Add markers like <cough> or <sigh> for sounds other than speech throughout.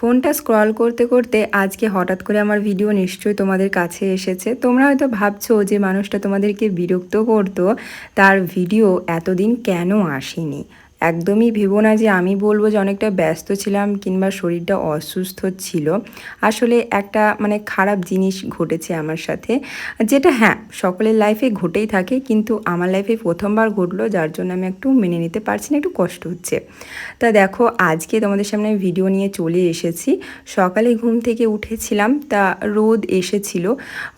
ফোনটা স্ক্রল করতে করতে আজকে হঠাৎ করে আমার ভিডিও নিশ্চয়ই তোমাদের কাছে এসেছে। তোমরা হয়তো ভাবছ যে মানুষটা তোমাদেরকে বিরক্ত করতো, তার ভিডিও এতদিন কেন আসেনি? একদমই ভেবো না যে আমি বলব যে অনেকটা ব্যস্ত ছিলাম কিংবা শরীরটা অসুস্থ ছিল। আসলে একটা মানে খারাপ জিনিস ঘটেছে আমার সাথে, যেটা হ্যাঁ সকলের লাইফে ঘটেই থাকে কিন্তু আমার লাইফে প্রথমবার ঘটলো যার জন্য আমি একটু মেনে নিতে পারছি না, একটু কষ্ট হচ্ছে। তা দেখো, আজকে তোমাদের সামনে ভিডিও নিয়ে চলে এসেছি। সকালে ঘুম থেকে উঠেছিলাম, তা রোদ এসেছিল।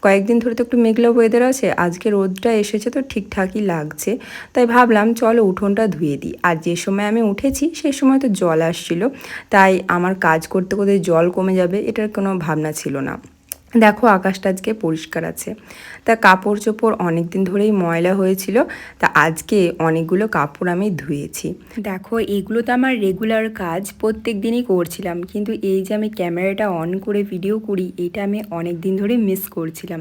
কয়েকদিন ধরে তো একটু মেঘলা ওয়েদার আছে, আজকে রোদটা এসেছে তো ঠিকঠাকই লাগছে। তাই ভাবলাম, চলো উঠোনটা ধুয়ে দিই। আর যে সময় আমি উঠেছি সে সময় তো জল আসছিল। তাই আমার কাজ করতে করতে জল কমে যাবে, এটার কোনো ভাবনা ছিল না। দেখো আকাশটা আজকে পরিষ্কার আছে। তা কাপড় চোপড় অনেক দিন ধরেই ময়লা হয়েছিল, তা আজকে অনেকগুলো কাপড় আমি ধুয়েছি। দেখো, এগুলো তো আমার রেগুলার কাজ প্রত্যেক দিনই করছিলাম, কিন্তু এই যে আমি ক্যামেরাটা অন করে ভিডিও করি, এটা আমি অনেক দিন ধরে মিস করছিলাম।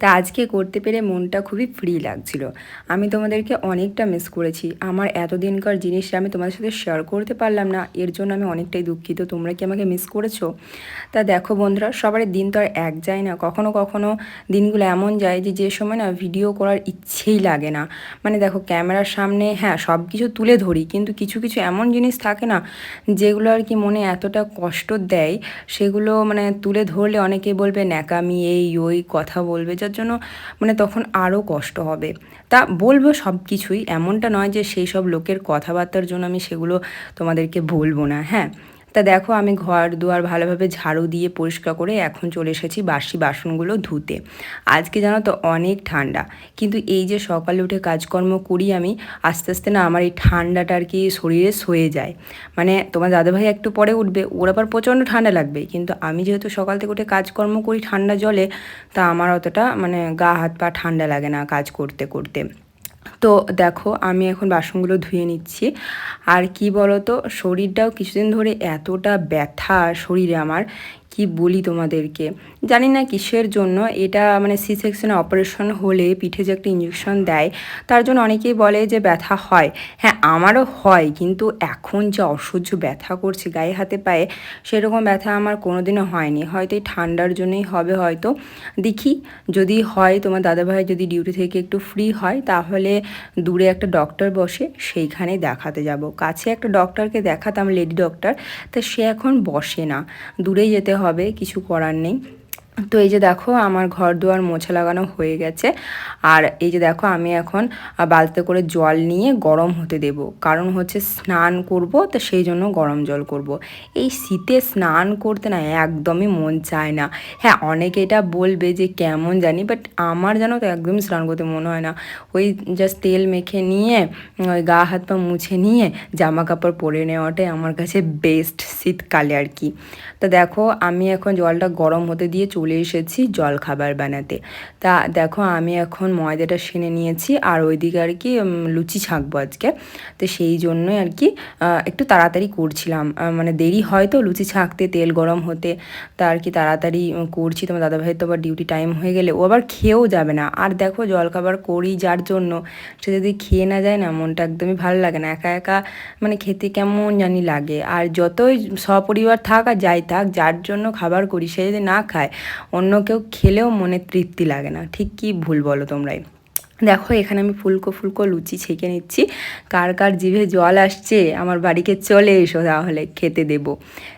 তা আজকে করতে পেরে মনটা খুবই ফ্রি লাগছিল। আমি তোমাদেরকে অনেকটা মিস করেছি। আমার এতদিনকার জিনিসটা আমি তোমাদের সাথে শেয়ার করতে পারলাম না, এর জন্য আমি অনেকটাই দুঃখিত। তোমরা কি আমাকে মিস করেছ? তা দেখো বন্ধুরা সবার দিন তো আর এক যায় না। কখনো কখনো দিনগুলো এমন যায় যে যে সময় না ভিডিও করার ইচ্ছেই লাগে না। মানে দেখো ক্যামেরার সামনে হ্যাঁ সব কিছু তুলে ধরি, কিন্তু কিছু কিছু এমন জিনিস থাকে না যেগুলো আর কি মনে এতটা কষ্ট দেয়, সেগুলো মানে তুলে ধরলে অনেকে বলবে, ন্যাকামি, এই, ওই কথা বলবে। যার জন্য মানে তখন আরও কষ্ট হবে। তা বলব সব কিছুই এমনটা নয় যে, সেই সব লোকের কথাবার্তার জন্য আমি সেগুলো তোমাদেরকে বলব না হ্যাঁ। তা দেখো, আমি ঘর দুয়ার ভালোভাবে ঝাড়ু দিয়ে পরিষ্কার করে এখন চলে এসেছি বাসি বাসনগুলো ধুতে। আজকে জানো তো অনেক ঠান্ডা। কিন্তু এই যে সকালে উঠে কাজকর্ম করি আমি, আস্তে আস্তে না আমার এই ঠান্ডাটা আর কি শরীরে সয়ে যায়। মানে তোমার দাদাভাই একটু পরে উঠবে, ওর আবার প্রচণ্ড ঠান্ডা লাগবে। কিন্তু আমি যেহেতু সকাল থেকে উঠে কাজকর্ম করি ঠান্ডা জলে, তা আমার অতটা মানে গা হাত পা ঠান্ডা লাগে না কাজ করতে করতে। তো দেখো, আমি এখন বাসনগুলো ধুয়ে নিচ্ছি। আর কি বলতো, শরীরটাও কিছুদিন ধরে এতটা ব্যথা শরীরে আমার কি বলি তোমাদেরকে? জানি না কিসের জন্য। এটা মানে সি সেকশনে অপারেশন হলে পিঠে যে একটা ইঞ্জেকশন দেয়, তার জন্য অনেকেই বলে যে ব্যথা হয়। হ্যাঁ আমারও হয়, কিন্তু এখন যে অসহ্য ব্যথা করছে গায়ে হাতে পায়ে, সেরকম ব্যথা আমার কোনোদিনও হয়নি। হয়তো এই ঠান্ডার জন্যই হবে হয়তো। দেখি, যদি হয়, তোমার দাদাভাই যদি ডিউটি থেকে একটু ফ্রি হয়, তাহলে দূরে একটা ডক্টর বসে সেইখানে দেখাতে যাব। কাছে একটা ডক্টরকে দেখাতাম লেডি ডক্টর তা সে এখন বসে না। দূরেই যেতে হবে কিছু করার নেই। তো এই যে দেখো, আমার ঘর দুয়ার মোছা লাগানো হয়ে গেছে। আর এই যে দেখো, আমি এখন বালতিতে করে জল নিয়ে গরম হতে দেব। কারণ হচ্ছে স্নান করব, তো সেই জন্য গরম জল করব। এই শীতে স্নান করতে না একদমই মন চায় না। হ্যাঁ অনেকে এটা বলবে যে কেমন জানি বাট আমার জানো তো একদমই স্নান করতে মনে হয় না। ওই জাস্ট তেল মেখে নিয়ে ওই গা হাত পা মুছে নিয়ে জামা কাপড় পরে নেওয়াটাই আমার কাছে বেস্ট শীতকালে আর কি। তো দেখো, আমি এখন জলটা গরম হতে দিয়ে চলে এসেছি জল খাবার বানাতে। তা দেখো আমি এখন ময়দাটা সেনে নিয়েছি আর ওইদিকে আর কি লুচি ছাঁকবো আজকে। তো সেই জন্যই আর কি একটু তাড়াতাড়ি করছিলাম। মানে দেরি হয় তো লুচি ছাঁকতে, তেল গরম হতে, তা আর কি তাড়াতাড়ি করছি। তোমার দাদাভাইয়ের তো আবার ডিউটি টাইম হয়ে গেলে, ও আবার খেয়েও যাবে না। আর দেখো জলখাবার করি যার জন্য, সে যদি খেয়ে না যায় না, মনটা একদমই ভালো লাগে না। একা একা মানে খেতে কেমন জানি লাগে। আর যতই সপরিবার থাক আর যাই থাক, যার জন্য খাবার করি, সে যদি না খায় অন্য কেউ খেলেও মনে তৃপ্তি লাগে না। ঠিক কি ভুল বলো তোমরাই? দেখো, এখানে আমি ফুলকো ফুলকো লুচি ছেঁকে নিচ্ছি। কার কার জিভে জল আসছে, আমার বাড়িকে চলে এসো তাহলে, খেতে দেবো।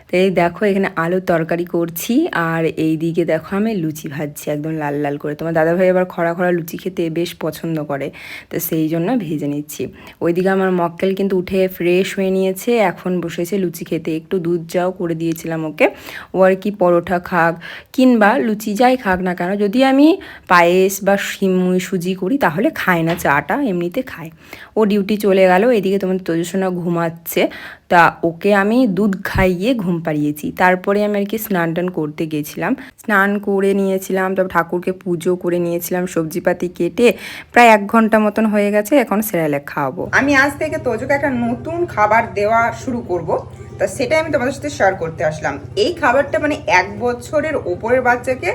তো এই দেখো, এখানে আলুর তরকারি করছি, আর এই দিকে দেখো, আমি লুচি ভাজছি একদম লাল লাল করে। তোমার দাদাভাই আবার খরা খরা লুচি খেতে বেশ পছন্দ করে, তো সেই জন্য ভেজে নিচ্ছি। ওইদিকে আমার মক্কেল কিন্তু উঠে ফ্রেশ হয়ে নিয়েছে, এখন বসেছে লুচি খেতে। একটু দুধ যাও করে দিয়েছিলাম ওকে। ও আর কি পরোটা খাক, কিংবা লুচি যাই খাক না কেন, যদি আমি পায়েস বা সিমুই সুজি করি তাহলে খায় না, চাটা এমনিতে খায়। ও ডিউটি চলে গেল, এদিকে তোমার তজস্বনা ঘুমাচ্ছে। তা ওকে আমি দুধ খাইয়ে ঘুম পাড়িয়েছি। তারপরে আমি আর কি স্নান টান করতে গেছিলাম। স্নান করে নিয়েছিলাম, তারপর ঠাকুরকে পুজো করে নিয়েছিলাম, সবজিপাতি কেটে। প্রায় এক ঘণ্টা মতন হয়ে গেছে, এখন সেরালেক খাওয়াবো। আমি আজ থেকে তোজোকে একটা নতুন খাবার দেওয়া শুরু করব। তা সেটাই আমি তোমাদের সাথে শেয়ার করতে আসলাম। এই খাবারটা মানে এক বছরের ওপরের বাচ্চাকে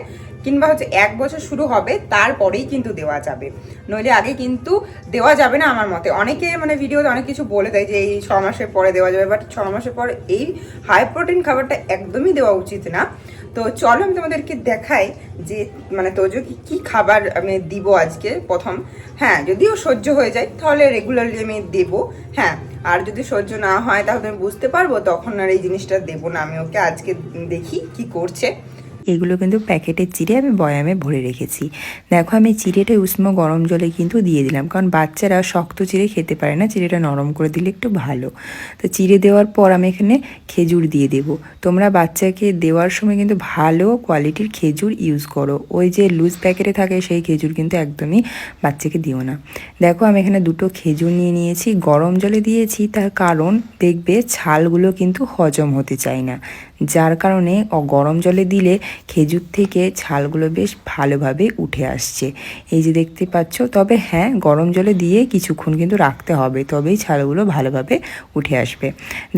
কিংবা হচ্ছে এক বছর শুরু হবে, তারপরেই কিন্তু দেওয়া যাবে। নইলে আগে কিন্তু দেওয়া যাবে না আমার মতে। অনেকে মানে ভিডিওতে অনেক কিছু বলে দেয় যে এই ছ মাসের পরে দেওয়া যাবে বাট ছ মাসের পর এই হাই প্রোটিন খাবারটা একদমই দেওয়া উচিত না। তো চলো আমি তোমাদেরকে দেখাই যে মানে তোজো কি কি খাবার আমি দিব আজকে প্রথম। হ্যাঁ যদিও সহ্য হয়ে যায়, তাহলে রেগুলারলি আমি দেবো। হ্যাঁ আর যদি সহ্য না হয় তাহলে আমি বুঝতে পারব, তখন আর এই জিনিসটা দেবো না। আমি ওকে আজকে দেখি কি করছে। এগুলো কিন্তু প্যাকেটে চিড়ে আমি বয়ামে ভরে রেখেছি। দেখো আমি চিড়েটা উষ্ণ গরম জলে কিন্তু দিয়ে দিলাম। কারণ বাচ্চারা শক্ত চিড়ে খেতে পারে না চিড়েটা নরম করে দিলে একটু ভালো। তো চিড়ে দেওয়ার পর আমি এখানে খেজুর দিয়ে দেবো। তোমরা বাচ্চাকে দেওয়ার সময় কিন্তু ভালো কোয়ালিটির খেজুর ইউজ করো। ওই যে লুজ প্যাকেটে থাকে সেই খেজুর কিন্তু একদমই বাচ্চাকে দিও না। দেখো আমি এখানে দুটো খেজুর নিয়ে নিয়েছি। গরম জলে দিয়েছি তার কারণ দেখবে ছালগুলো কিন্তু হজম হতে চায় না। যার কারণে গরম জলে দিলে খেজুর থেকে ছালগুলো বেশ ভালোভাবে উঠে আসছে। এই যে দেখতে পাচ্ছ, তবে হ্যাঁ গরম জলে দিয়ে কিছুক্ষণ কিন্তু রাখতে হবে, তবেই ছালগুলো ভালোভাবে উঠে আসবে।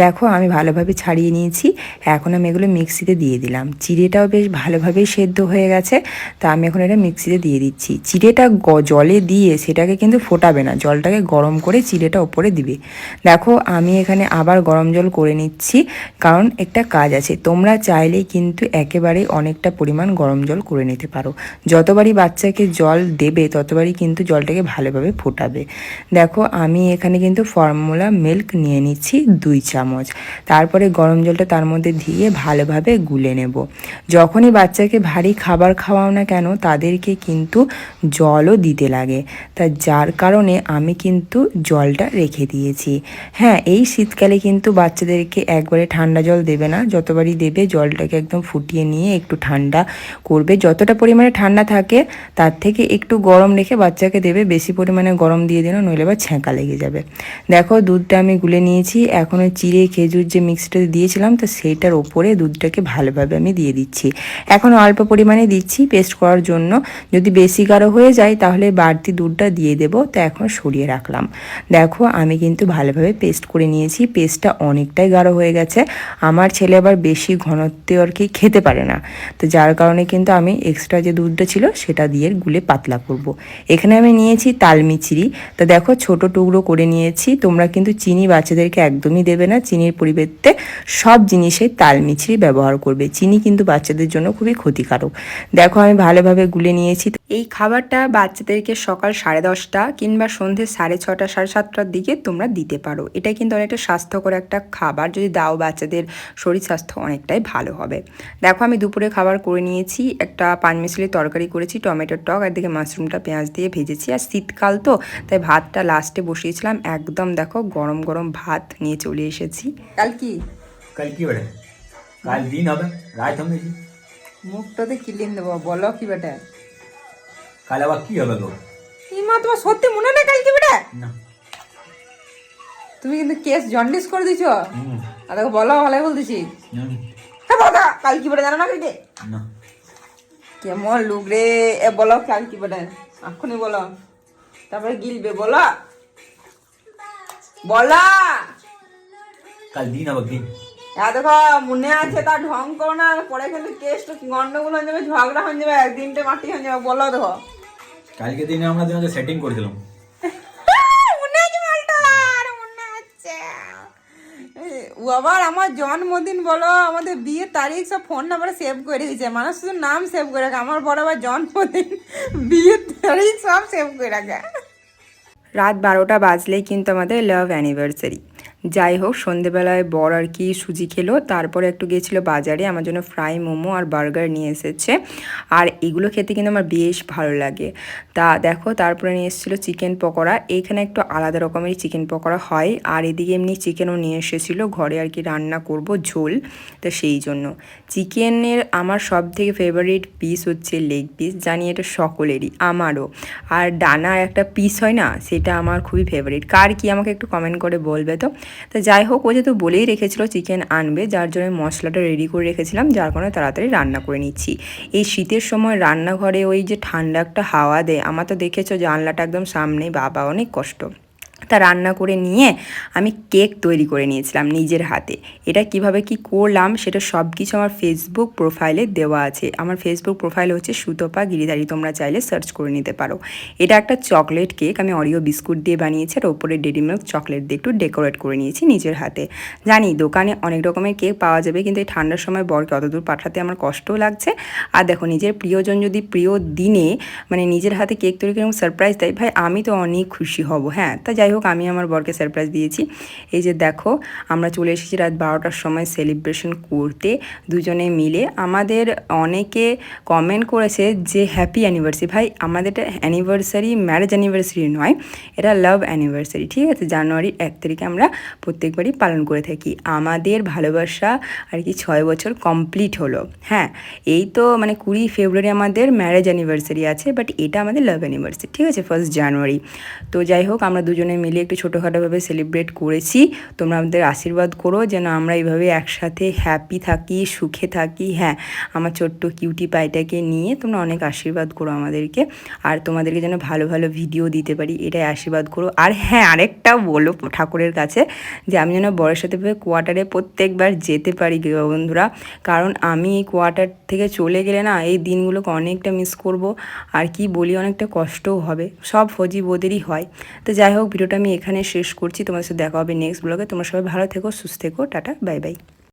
দেখো, আমি ভালোভাবে ছাড়িয়ে নিয়েছি, এখন আমি এগুলো মিক্সিতে দিয়ে দিলাম। চিড়েটাও বেশ ভালোভাবেই সেদ্ধ হয়ে গেছে, তা আমি এখন এটা মিক্সিতে দিয়ে দিচ্ছি। চিড়েটা জলে দিয়ে সেটাকে কিন্তু ফোটাবে না, জলটাকে গরম করে চিড়েটা ওপরে দিবে। দেখো, আমি এখানে আবার গরম জল করে নিচ্ছি, কারণ একটা কাজ আছে। তোমরা চাইলেই কিন্তু একেবারেই অনেকটা পরিমাণ গরম জল করে নিতে পারো। যতবারই বাচ্চাকে জল দেবে, ততবারই কিন্তু জলটাকে ভালোভাবে ফোটাবে। দেখো, আমি এখানে কিন্তু ফর্মুলা মিল্ক নিয়ে নিচ্ছি দুই চামচ। তারপরে গরম জলটা তার মধ্যে দিয়ে ভালোভাবে গুলে নেব। যখনই বাচ্চাকে ভারী খাবার খাওয়াও না কেন, তাদেরকে কিন্তু জলও দিতে লাগে। তা যার কারণে আমি কিন্তু জলটা রেখে দিয়েছি। হ্যাঁ এই শীতকালে কিন্তু বাচ্চাদেরকে একবারে ঠান্ডা জল দেবে না যতবারই দেবে, জলটাকে একদম ফুটিয়ে নিয়ে একটু ঠান্ডা করবে। যতটা পরিমাণে ঠান্ডা থাকে, তার থেকে একটু গরম রেখে বাচ্চাকে দেবে, বেশি পরিমাণে গরম দিয়ে দিল নইলে বা ছ্যাঁকা লেগে যাবে। দেখো, দুধটা আমি গুলে নিয়েছি। এখনও চিড়ে, খেজুর যে মিক্সটা দিয়েছিলাম, তো সেইটার ওপরে দুধটাকে ভালোভাবে আমি দিয়ে দিচ্ছি। এখন অল্প পরিমাণে দিচ্ছি পেস্ট করার জন্য। যদি বেশি গাঢ় হয়ে যায়, তাহলে বাড়তি দুধটা দিয়ে দেবো। তো এখন সরিয়ে রাখলাম। দেখো, আমি কিন্তু ভালোভাবে পেস্ট করে নিয়েছি। পেস্টটা অনেকটাই গাঢ় হয়ে গেছে। আমার ছেলে আবার বেশি ঘনত্বে আর কি খেতে পারে না। তো যার কারণে কিন্তু আমি এক্সট্রা যে দুধটা ছিল সেটা দিয়ে গুলে পাতলা করব। এখানে আমি নিয়েছি তালমিচিরি তো দেখো ছোট টুকরো করে নিয়েছি। তোমরা কিন্তু চিনি বাচ্চাদেরকে একদমই দেবে না। চিনির পরিবর্তে সব জিনিসে তালমিচিরি ব্যবহার করবে। চিনি কিন্তু বাচ্চাদের জন্য খুবই ক্ষতিকারক। দেখো আমি ভালোভাবে গুলে নিয়েছি। এই খাবারটা বাচ্চাদেরকে সকাল সাড়ে দশটা কিংবা সন্ধে সাড়ে ছটা, সাড়ে সাতটার দিকে তোমরা দিতে পারো। এটা কিন্তু অনেকটা স্বাস্থ্যকর একটা খাবার। যদি দাও বাচ্চাদের শরীর স্বাস্থ্য অনেকটাই ভালো হবে। দেখো আমি দুপুরে খাবার করে নিয়েছি একটা পানমিশালির তরকারি করেছি টমেটোর টক আর দিকে মাশরুমটা পেঁয়াজ দিয়ে ভেজেছি। আর শীতকাল তো তাই ভাতটা লাস্টে বসিয়েছিলাম। একদম দেখো গরম গরম ভাত নিয়ে চলে এসেছি। কাল কি? কাল কি বেটা? কাল দিন হবে রাত হবে কি মুখটাতে কিলিন দেবো বলো কি বেটা? কাল আবার কি হবে গো? ইমা তোমার সত্যি মনে নেই কাল কি বেটা? না। তুমি কিন্তু কেস জন্ডিস করে দিছো আর দেখো বলো ভালোই বলতেছি। কাল কি বেটা জানো না কালকে? না। কেমন লুক রে এ বলো কাল কি বেটা এক্ষুনি বলো। তারপরে গিলবে বলো। বলা। কাল দিন হবে দিন। হ্যাঁ দেখো মনে আছে তার ঢং করো না পরে কিন্তু কেস তো গন্ডগোল হয়ে যাবে ঝগড়া হয়ে যাবে একদিনটে মাটি হয়ে যাবে বলো দেখো। কালকে দিনে আমরা সেটিং করেছিলাম মনে আছে মালটার মনে আছে ও আবার আমার জন্মদিন, বলো, আমাদের বিয়ের তারিখ সব ফোন নাম্বারে সেভ করে দিয়েছে। মানুষ শুধু নাম সেভ করে রাখে, আমার বড় আবার জন্মদিন, <laughs> বিয়ের তারিখ সব সেভ করে রাখে। রাত বারোটা বাজলেই কিন্তু আমাদের লাভ অ্যানিভার্সারি যাই হোক, সন্ধেবেলায় বর আর কি সুজি খেলো, তারপরে একটু গিয়েছিল বাজারে, আমার জন্য ফ্রাই, মোমো আর বার্গার নিয়ে এসেছে। আর এগুলো খেতে কিন্তু আমার বেশ ভালো লাগে। তা দেখো, তারপরে নিয়ে এসেছিল চিকেন পকোড়া। এইখানে একটু আলাদা রকমেরই চিকেন পকোড়া হয়, আর এদিকে এমনি চিকেনও নিয়ে এসেছিল। ঘরে আর কি রান্না করব, ঝোল, তো সেই জন্য। চিকেনের আমার সব থেকে ফেভারিট পিস হচ্ছে লেগ পিস জানি এটা সকলেরই, আমারও। আর ডানার একটা পিস হয় না, সেটা আমার খুবই ফেভারিট কার কি আমাকে একটু কমেন্ট করে বলবে তো? তো যাই হোক, ও যেহেতু বলেই রেখেছিল চিকেন আনবে, যার জন্য মশলাটা রেডি করে রেখেছিলাম, যার কারণে তাড়াতাড়ি রান্না করে নিচ্ছি। এই শীতের সময় রান্নাঘরে ওই যে ঠান্ডা একটা হাওয়া দেয়, আমার তো দেখেছ জানলাটা একদম সামনে বাবা অনেক কষ্ট। তা রান্না করে নিয়ে আমি কেক তৈরি করে নিয়েছিলাম নিজের হাতে। এটা কীভাবে কি করলাম সেটা সব কিছু আমার ফেসবুক প্রোফাইলে দেওয়া আছে। আমার ফেসবুক প্রোফাইল হচ্ছে সুতপা গিরিধারি, তোমরা চাইলে সার্চ করে নিতে পারো। এটা একটা চকলেট কেক আমি অরিও বিস্কুট দিয়ে বানিয়েছি আর ওপরে ডেরি মিল্ক চকলেট দিয়ে একটু ডেকোরেট করে নিয়েছি নিজের হাতে। জানি দোকানে অনেক রকমের কেক পাওয়া যাবে, কিন্তু এই ঠান্ডার সময় বরকে অতদূর পাঠাতে আমার কষ্টও লাগছে। আর দেখো নিজের প্রিয়জন যদি প্রিয় দিনে মানে নিজের হাতে কেক তৈরি করে সারপ্রাইজ দেয় ভাই আমি তো অনেক খুশি হব হ্যাঁ? তা হোক, আমি আমার বরকে সারপ্রাইজ দিয়েছি। এই যে দেখো, আমরা চলে এসেছি রাত বারোটার সময় সেলিব্রেশন করতে। দুজনে মিলে আমাদের অনেকে কমেন্ট করেছে যে হ্যাপি অ্যানিভার্সারি ভাই। আমাদের এটা অ্যানিভার্সারি ম্যারেজ অ্যানিভার্সারি নয়, এটা লাভ অ্যানিভার্সারি ঠিক আছে? জানুয়ারির এক তারিখে আমরা প্রত্যেকবারই পালন করে থাকি। আমাদের ভালোবাসা আর কি ছয় বছর কমপ্লিট হলো। হ্যাঁ এই তো মানে কুড়ি ফেব্রুয়ারি আমাদের ম্যারেজ অ্যানিভার্সারি আছে বাট এটা আমাদের লাভ অ্যানিভার্সারি ঠিক আছে? ফার্স্ট জানুয়ারি তো যাই হোক, আমরা দুজনে মিলে একটু ছোটোখাটোভাবে সেলিব্রেট করেছি। তোমরা আমাদের আশীর্বাদ করো যেন আমরা এইভাবে একসাথে হ্যাপি থাকি, সুখে থাকি। হ্যাঁ আমার ছোট্ট কিউটি পাইটাকে নিয়ে তোমরা অনেক আশীর্বাদ করো আমাদেরকে। আর তোমাদেরকে যেন ভালো ভালো ভিডিও দিতে পারি, এটাই আশীর্বাদ করো। আর হ্যাঁ আরেকটা বলো ঠাকুরের কাছে যে আমি যেন বরের সাথে কোয়ার্টারে প্রত্যেকবার যেতে পারি বন্ধুরা। কারণ আমি এই কোয়ার্টার থেকে চলে গেলে না এই দিনগুলোকে অনেকটা মিস করব। আর কি বলি, অনেকটা কষ্টও হবে। সব ফজি বোদেরই হয়। তো যাই হোক ভিডিওটা আমি এখানে শেষ করছি। তোমাদের সাথে দেখা হবে নেক্সট ব্লগে তোমরা সবাই ভালো থেকো, সুস্থ থেকো। Tata bye bye